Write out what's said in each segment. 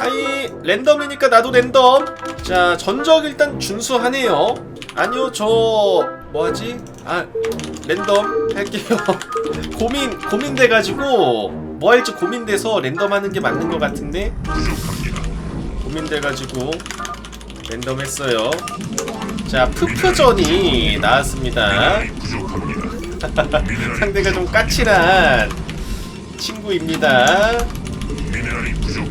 아이 랜덤이니까 나도 랜덤. 자 전적 일단 준수하네요. 아니요 저 뭐하지? 아 랜덤 할게요. 고민 고민돼가지고 뭐 할지 고민돼서 랜덤 하는 게 맞는 것 같은데? 고민돼가지고 랜덤 했어요. 자 푸프전이 나왔습니다. 상대가 좀 까칠한 친구입니다. 미네랄이 부족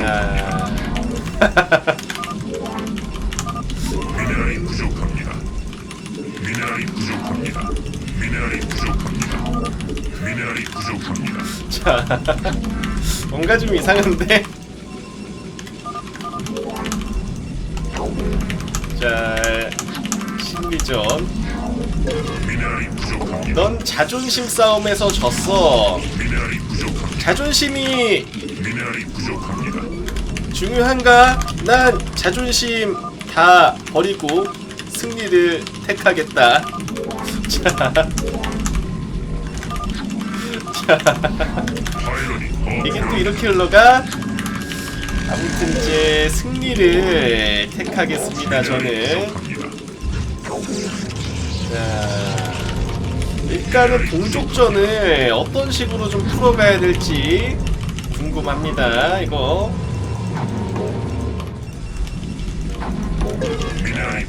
합니다. 미네랄이 부족. 부족합니다. 미네랄이 부족합니다. 미네랄이 부족합니다. 미네랄이 부족합니다. 자, 뭔가 좀 이상한데? 자, 심리전. 넌 자존심 싸움에서 졌어. 자존심이 중요한가? 난 자존심 다 버리고 승리를 택하겠다. 자, 파일럿이 이게 또 이렇게 흘러가? 아무튼 이제 승리를 택하겠습니다, 저는. 자, 일단은 동족전을 어떤 식으로 좀 풀어가야 될지 궁금합니다. 이거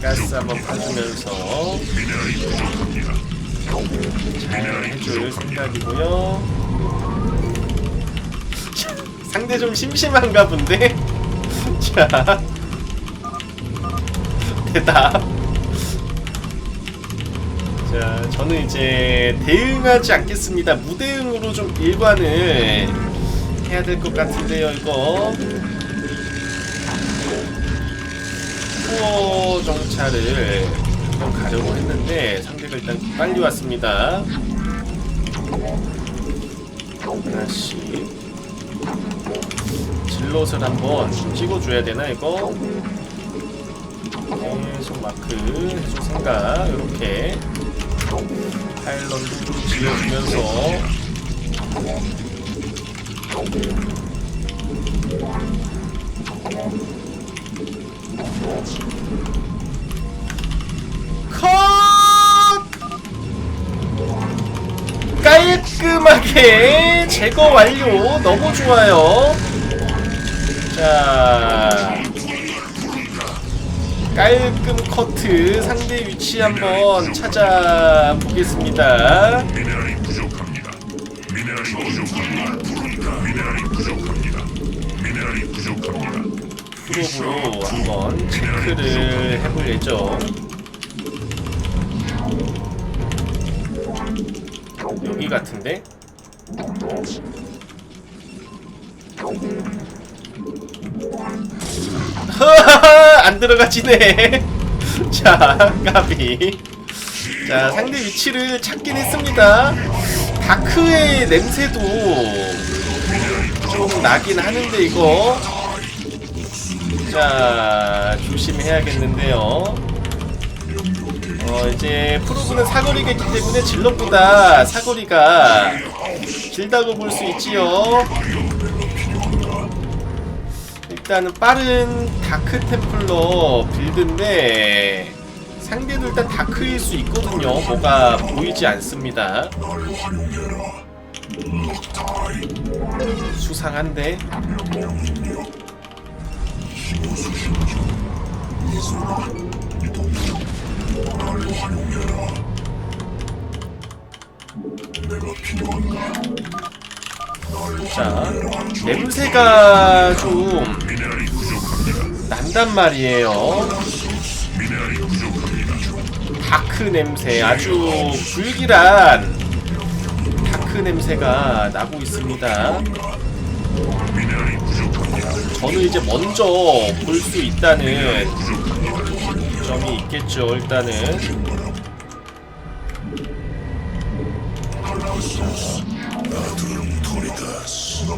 가스 한번 파주면서. 잘 해줄 생각이고요. 상대 좀 심심한가 본데? 자, 대답. 자, 저는 이제 대응하지 않겠습니다. 무대응으로 좀 일관을 해야 될 것 같은데요, 이거. 투어 정찰을 한번 가려고 했는데 상대가 일단 빨리 왔습니다. 하나씩 질럿을 한번 찍어줘야 되나 이거? 계속 마크 해줄 생각 이렇게 파일런도 좀 지어주면서 컷! 깔끔하게 제거 완료 너무 좋아요 자 깔끔 커트 상대 위치 한번 찾아보겠습니다 미네랄이 부족합니다. 미네랄이 부족합니다. 미네랄이 부족합니다. 미네랄이 부족합니다. 프로브로 한번 체크를 해볼 예정 여기 같은데? 안 들어가지네. 자, 까비. 자, 상대 위치를 찾긴 했습니다. 다크의 냄새도 좀 나긴 하는데, 이거. 자, 조심해야겠는데요. 어, 이제 프로브는 사거리가 있기 때문에 질럿보다 사거리가 길다고 볼 수 있지요. 일단은 빠른 다크 템플러 빌드인데 상대도 일단 다크일 수 있거든요. 뭐가 보이지 않습니다. 수상한데. 자, 냄새가 좀. 난단 말이에요. 다크 냄새, 아주 불길한 다크 냄새가 나고 있습니다. 저는 이제 먼저 볼 수 있다는 점이 있겠죠, 일단은.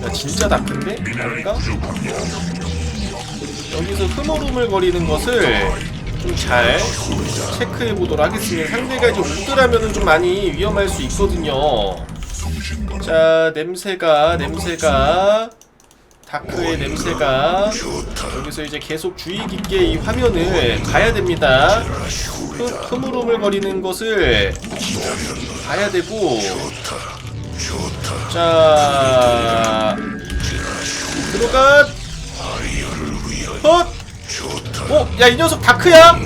야, 진짜 다크인데? 아닌가? 여기서 흐물흐물거리는 것을 좀 잘 체크해 보도록 하겠습니다. 상대가 이제 우드라면은 좀 많이 위험할 수 있거든요. 자 냄새가 냄새가 다크의 냄새가 여기서 이제 계속 주의 깊게 이 화면을 봐야 됩니다. 흐, 흐물흐물 거리는 것을 봐야 되고 자 들어가 헛! 어? 야 이 녀석 다크야?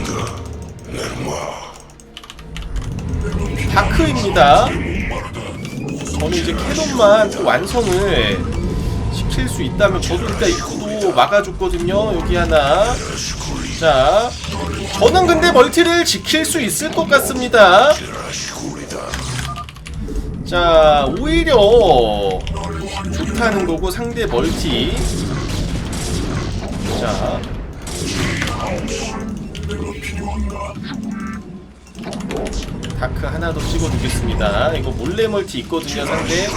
다크입니다 저는 이제 캐논만 또 완성을 시킬 수 있다면 저도 일단 입구도 막아줬거든요. 여기 하나. 자 저는 근데 멀티를 지킬 수 있을 것 같습니다. 자 오히려 좋다는 거고 상대 멀티. 자. 다크 하나 더 찍어두겠습니다. 이거 몰래 멀티 있거든요 상대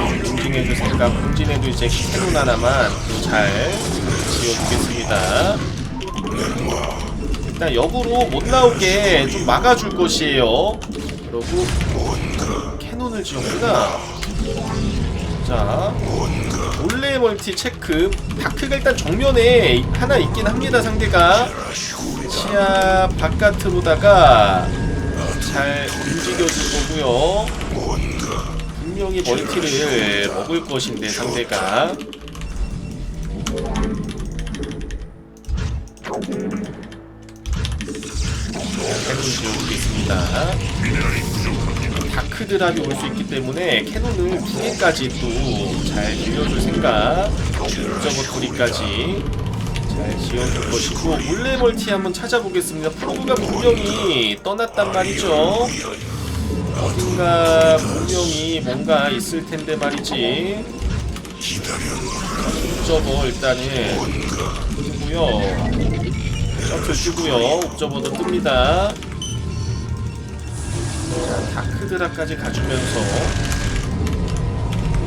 이걸로 공진해주니까 공진해도 이제 캐논 하나만 또잘 지어주겠습니다. 일단 역으로 못 나오게 좀 막아줄 것이에요. 그러고 캐논을 지었구나 자 몰래 멀티 체크. 다크가 일단 정면에 하나 있긴 합니다 상대가. 시야 바깥으로다가 잘 움직여줄 거고요 분명히 멀티를 먹을 것인데 상대가. 캐논 지어주겠습니다. 다크 드랍이 올 수 있기 때문에 캐논을 두 개까지 또 잘 빌려줄 생각. 저거 둘이까지 잘 지어줄 것이고 몰래 멀티 한번 찾아보겠습니다. 프로브가 분명히 떠났단 말이죠 어딘가 분명히 뭔가 있을 텐데 말이지. 옵저버 일단은 뜨고요. 셔틀 뜨고요. 옵저버도 뜹니다. 자, 다크드라까지 가주면서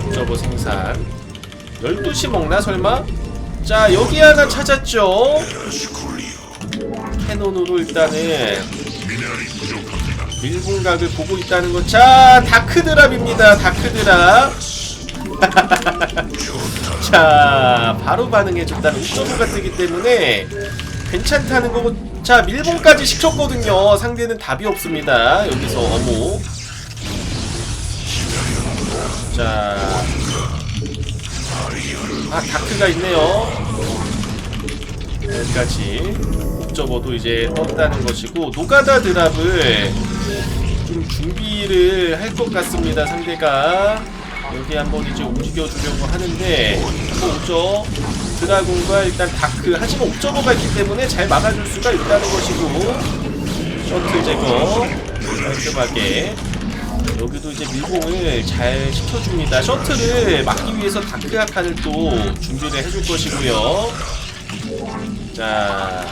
옵저버 생산. 12시 먹나 설마? 자 여기 하나 찾았죠? 캐논으로 일단은 밀분각을 보고 있다는 것. 자, 다크드랍입니다. 다크드랍. 자, 바로 반응해줬다는 옥저버가 뜨기 때문에 괜찮다는 거고. 자, 밀분까지 시켰거든요. 상대는 답이 없습니다. 여기서 어모. 자. 아, 다크가 있네요. 여기까지. 옥저버도 이제 떴다는 것이고, 노가다 드랍을 좀 준비를 할 것 같습니다 상대가 여기 한번 이제 움직여 주려고 하는데 오죠 드라군과 일단 다크 하지만 옵저버가 있기 때문에 잘 막아줄 수가 있다는 것이고 셔틀 제거 깔끔하게 여기도 이제 밀봉을 잘 시켜줍니다 셔틀을 막기 위해서 다크 아칸을 또 준비를 해줄 것이고요 자.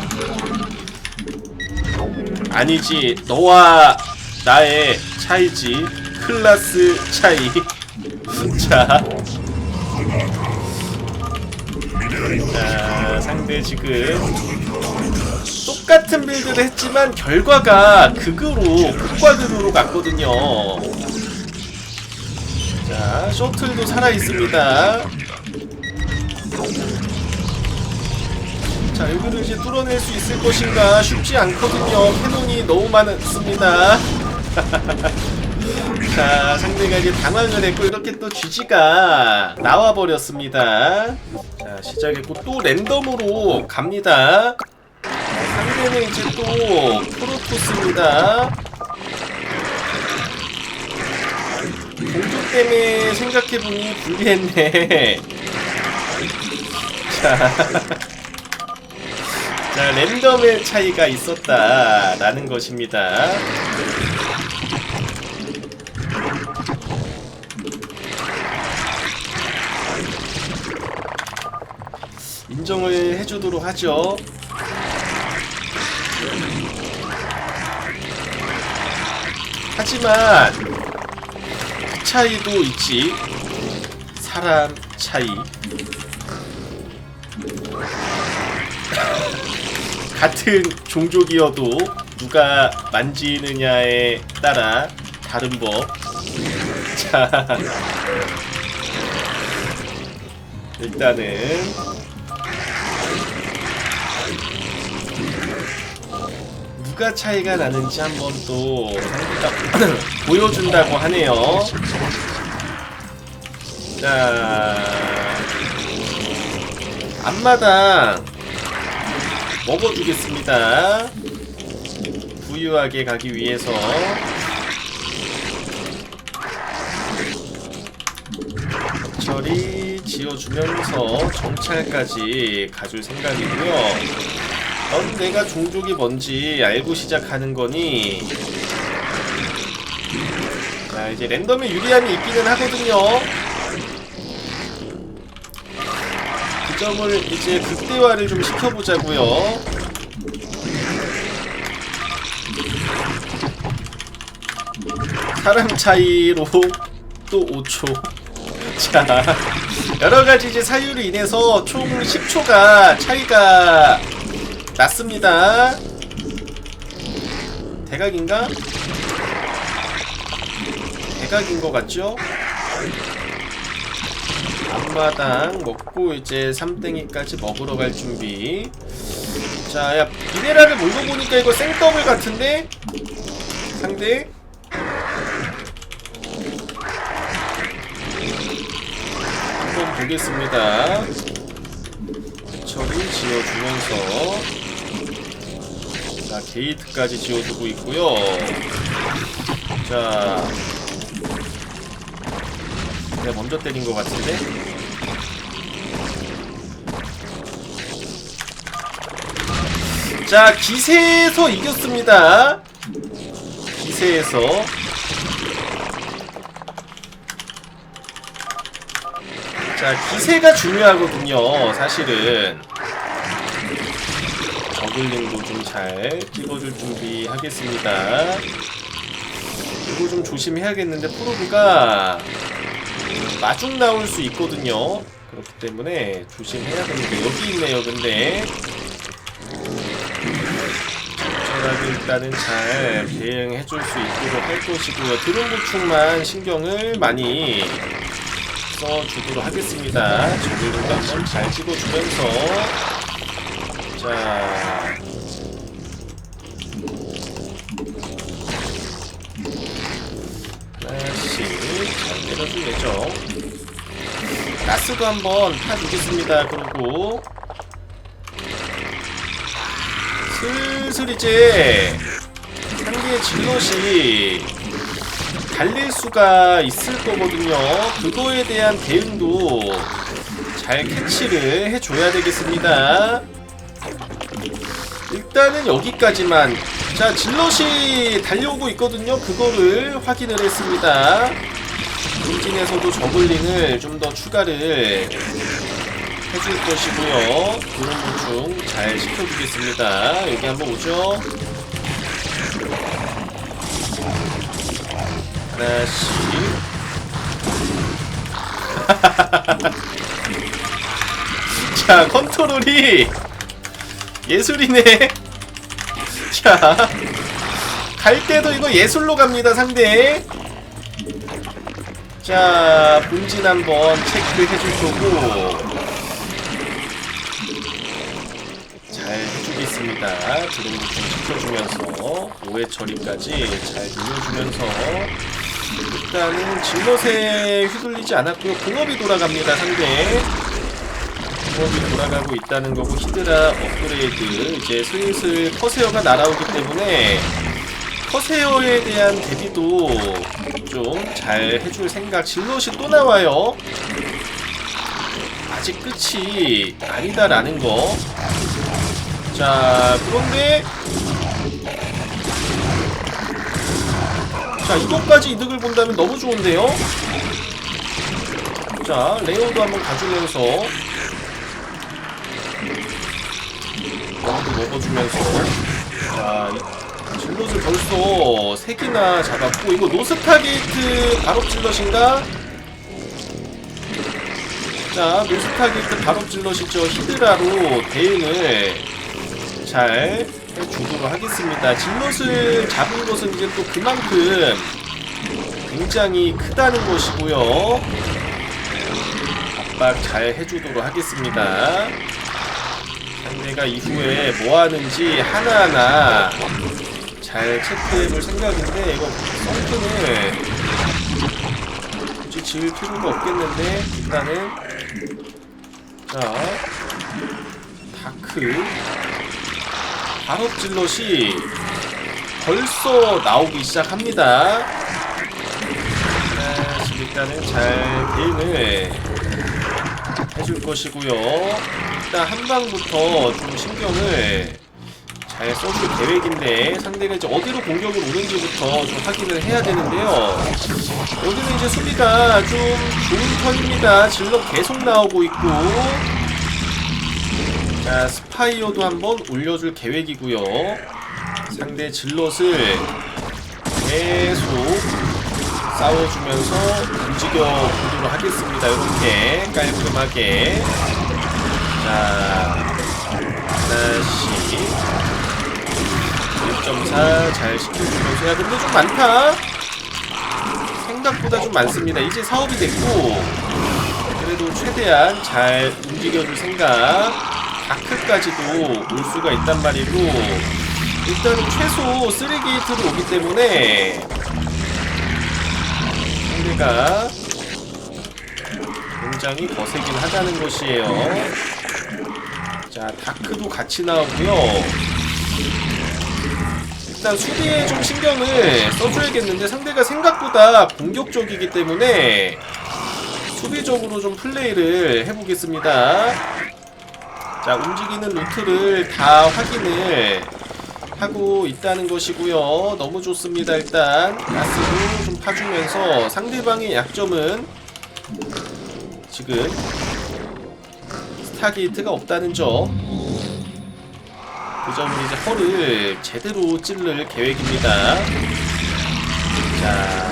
아니지. 너와 나의 차이지. 클라스 차이. 자, 자 상대 지금 똑같은 빌드를 했지만 결과가 극으로 극과 극으로 갔거든요. 자 셔틀도 살아있습니다 자 이제 뚫어낼 수 있을 것인가 쉽지 않거든요. 캐논이 너무 많습니다. 자 상대가 이제 당황을 했고 이렇게 또 GG가 나와버렸습니다. 자 시작했고 또 랜덤으로 갑니다. 상대는 이제 또 프로토스입니다. 공조 때문에 생각해보니 불리했네. 자 자, 랜덤의 차이가 있었다라는 것입니다. 인정을 해주도록 하죠. 하지만 그 차이도 있지. 사람 차이. 같은 종족이어도 누가 만지느냐에 따라 다른 법. 자. 일단은 누가 차이가 나는지 한번 또 보여준다고 하네요. 자, 앞마당 먹어주겠습니다. 부유하게 가기 위해서 처리 지어주면서 정찰까지 가줄 생각이고요. 넌 내가 종족이 뭔지 알고 시작하는 거니 자 이제 랜덤에 유리함이 있기는 하거든요 그 점을 이제 극대화를 좀 시켜보자고요 사람 차이로 또 5초 자 여러가지 이제 사유로 인해서 총 10초가 차이가 났습니다. 대각인가? 대각인 것 같죠? 앞마당 먹고 이제 삼땡이까지 먹으러 갈 준비. 자, 야 미네랄을 몰고 보니까 이거 생더블 같은데? 상대? 한번 보겠습니다. 처리 지어주면서 자 게이트까지 지어두고 있고요 자 내가 먼저 때린 것 같은데 자 기세에서 이겼습니다. 기세에서. 자 기세가 중요하거든요 사실은. 저글링도 좀 잘 찍어줄 준비 하겠습니다. 이거 좀 조심해야겠는데 프로브가 마중 나올 수 있거든요. 그렇기 때문에 조심해야 되는데 여기 있네요 근데 적절하게 일단은 잘 대응해 줄 수 있도록 할 것이고요 드론 보충만 신경을 많이 써주도록 하겠습니다. 저글링도 한번 잘 찍어주면서 자 하나씩 잘 때려줄 예정. 나스도 한번 타주겠습니다. 그리고 슬 슬 이제 상대의 질럿이 달릴 수가 있을 거거든요. 그거에 대한 대응도 잘 캐치를 해줘야 되겠습니다. 일단은 여기까지만. 자, 질럿이 달려오고 있거든요. 그거를 확인을 했습니다. 본진에서도 저글링을 좀 더 추가를 해줄 것이고요. 그런 보충 잘 시켜주겠습니다. 여기 한번 오죠. 하나씩 자 컨트롤이 예술이네 자 갈 때도 이거 예술로 갑니다 상대 자 본진 한번 체크해 줄 거고 잘 해주겠습니다 드론 좀 시켜주면서 오해 처리까지 잘 눌러주면서 일단은 질럿에 휘둘리지 않았고요. 공업이 돌아갑니다, 상대. 공업이 돌아가고 있다는 거고 히드라 업그레이드 이제 슬슬 커세어가 날아오기 때문에 커세어에 대한 대비도 좀 잘 해줄 생각. 질럿이 또 나와요. 아직 끝이 아니다라는 거. 자, 그런데 자 이것까지 이득을 본다면 너무 좋은데요? 자 레오도 한번 가주면서 영도 먹어주면서 자 이- 질럿을 벌써 3개나 잡았고 이거 노스타게이트 발업 질럿인가? 자 노스타게이트 발업 질럿이죠 히드라로 대응을 잘 해주도록 하겠습니다. 질럿을 잡은 것은 이제 또 그만큼 굉장히 크다는 것이고요. 압박 잘 해주도록 하겠습니다. 상대가 이후에 뭐 하는지 하나하나 잘 체크해볼 생각인데 이거 썬크는 굳이 지을 필요가 없겠는데 일단은 자 다크 발업 질럿이 벌써 나오기 시작합니다. 자, 지금 일단은 잘 대응을 해줄 것이고요. 일단 한 방부터 좀 신경을 잘 써줄 계획인데 상대가 이제 어디로 공격을 오는지부터 좀 확인을 해야 되는데요. 여기는 이제 수비가 좀 좋은 편입니다. 질럿 계속 나오고 있고 자 스파이어도 한번 올려줄 계획이고요. 상대 질럿을 계속 싸워주면서 움직여 보도록 하겠습니다. 이렇게 깔끔하게. 자 하나씩 1.4잘 시켜주면서. 야 근데 좀 많다. 생각보다 좀 많습니다. 이제 사업이 됐고 그래도 최대한 잘 움직여줄 생각 다크까지도 올 수가 있단 말이고 일단은 최소 3게이트로 오기 때문에 상대가 굉장히 거세긴 하다는 것이에요 자 다크도 같이 나오고요 일단 수비에 좀 신경을 써줘야겠는데 상대가 생각보다 공격적이기 때문에 수비적으로 좀 플레이를 해보겠습니다. 자 움직이는 루트를 다 확인을 하고 있다는 것이고요. 너무 좋습니다. 일단 가스도 좀 파주면서 상대방의 약점은 지금 스타게이트가 없다는 점. 그 점을 이제 허를 제대로 찌를 계획입니다. 자,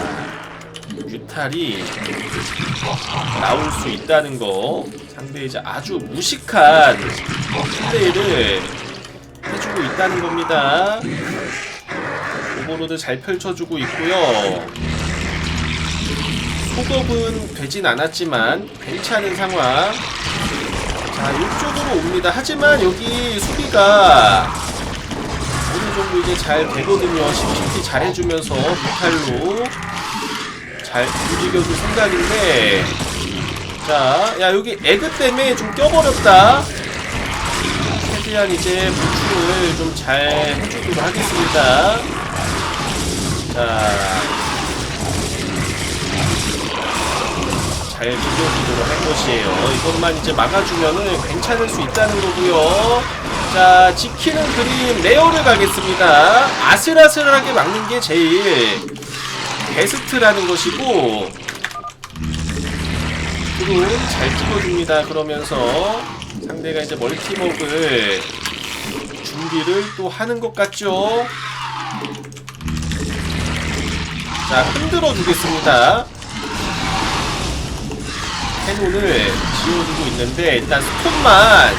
유탈이 나올 수 있다는 거. 상대 이제 아주 무식한 플레이를 해주고 있다는 겁니다. 오버로드 잘 펼쳐주고 있고요. 소급은 되진 않았지만 괜찮은 상황. 자, 이쪽으로 옵니다. 하지만 여기 수비가 어느 정도 이제 잘 되거든요. 심시티 잘 해주면서 무탈로 잘 움직여줄 생각인데 자, 야 여기 에그 때문에 좀 껴버렸다. 최대한 이제 보충을 좀 잘 해주도록 하겠습니다. 자, 잘 비벼주도록 할 것이에요. 이것만 이제 막아주면은 괜찮을 수 있다는 거고요. 자, 지키는 그림 레어를 가겠습니다. 아슬아슬하게 막는 게 제일 베스트라는 것이고 그은 잘 찍어줍니다. 그러면서 상대가 이제 멀티먹을 준비를 또 하는 것 같죠? 자, 흔들어 주겠습니다. 캐논을 지어주고 있는데 일단 스톱만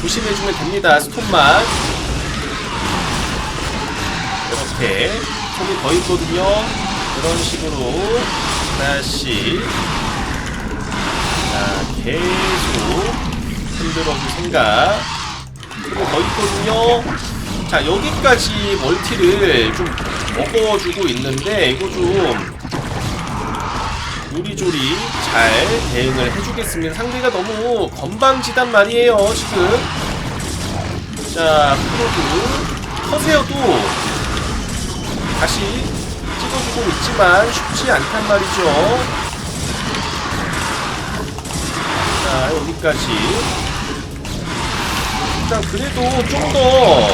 조심해주면 됩니다. 스톱만 이렇게 손이 더 있거든요. 그런 식으로 하나씩 자 계속 흔들어줄 생각 그리고 더 있거든요. 자 여기까지 멀티를 좀 먹어주고 있는데 이거 좀 요리조리 잘 대응을 해주겠습니다. 상대가 너무 건방지단 말이에요, 지금. 자, 프로도 커세어도 다시 찍어주고 있지만 쉽지 않단 말이죠. 자, 여기까지. 일단 그래도 좀 더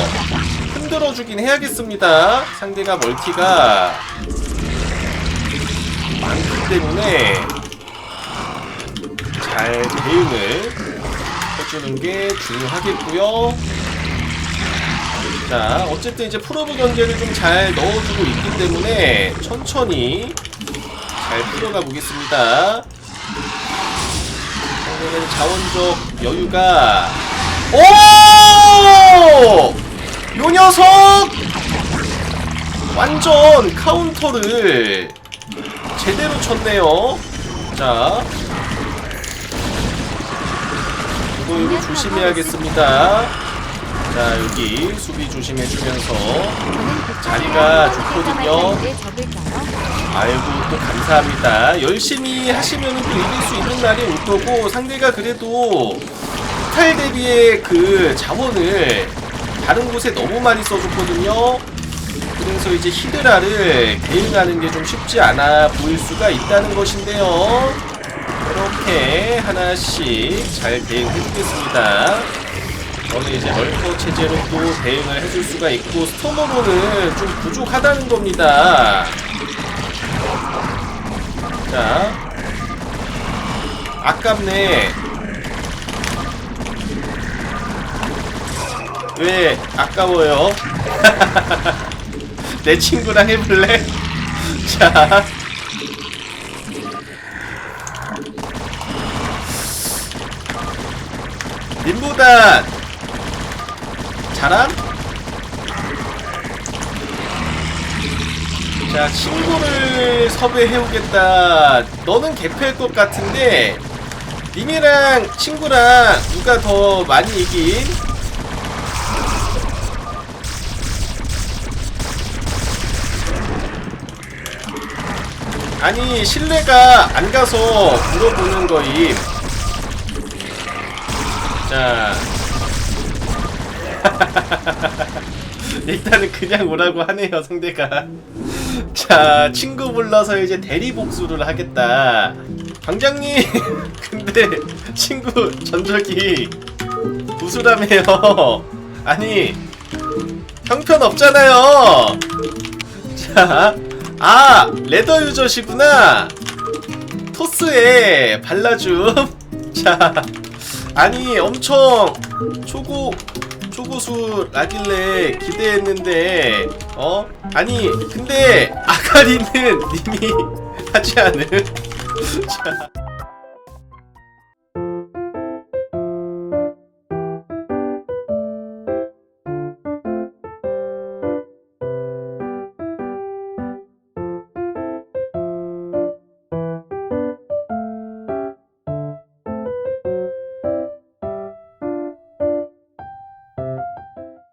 흔들어주긴 해야겠습니다. 상대가 멀티가 많기 때문에 잘 대응을 해주는 게 중요하겠고요. 자, 어쨌든 이제 프로브 경제를 좀 잘 넣어주고 있기 때문에 천천히 잘 풀어가 보겠습니다. 상대는 자원적 여유가 오! 요 녀석! 완전 카운터를 제대로 쳤네요. 자. 이거 이거 조심해야겠습니다. 자, 여기 수비 조심해주면서. 자리가 좋거든요. 아이고, 또 감사합니다. 열심히 하시면 또 이길 수 있는 날이 올 거고, 상대가 그래도 탈 대비의 그 자원을 다른 곳에 너무 많이 써줬거든요. 그래서 이제 히드라를 대응하는 게 좀 쉽지 않아 보일 수가 있다는 것인데요. 이렇게 하나씩 잘 대응해주겠습니다. 저는 이제 멀커 체제로 또 대응을 해줄 수가 있고 스톰으로는 좀 부족하다는 겁니다. 자, 아깝네. 왜 아까워요? 내 친구랑 해볼래? 자. 님보단 잘함? 자, 친구를 섭외해오겠다. 너는 개패일 것 같은데, 님이랑 친구랑 누가 더 많이 이긴? 아니 신뢰가 안 가서 물어보는 거임. 자. 일단은 그냥 오라고 하네요 상대가. 자 친구 불러서 이제 대리 복수를 하겠다. 방장님 근데 친구 전적이 부수라며요. 아니 형편 없잖아요. 자, 아 레더 유저시구나. 토스에 발라줌. 자, 아니 엄청 초고 초고수라길래 기대했는데 어 아니 근데 아가리는 님이 하지 않은 자.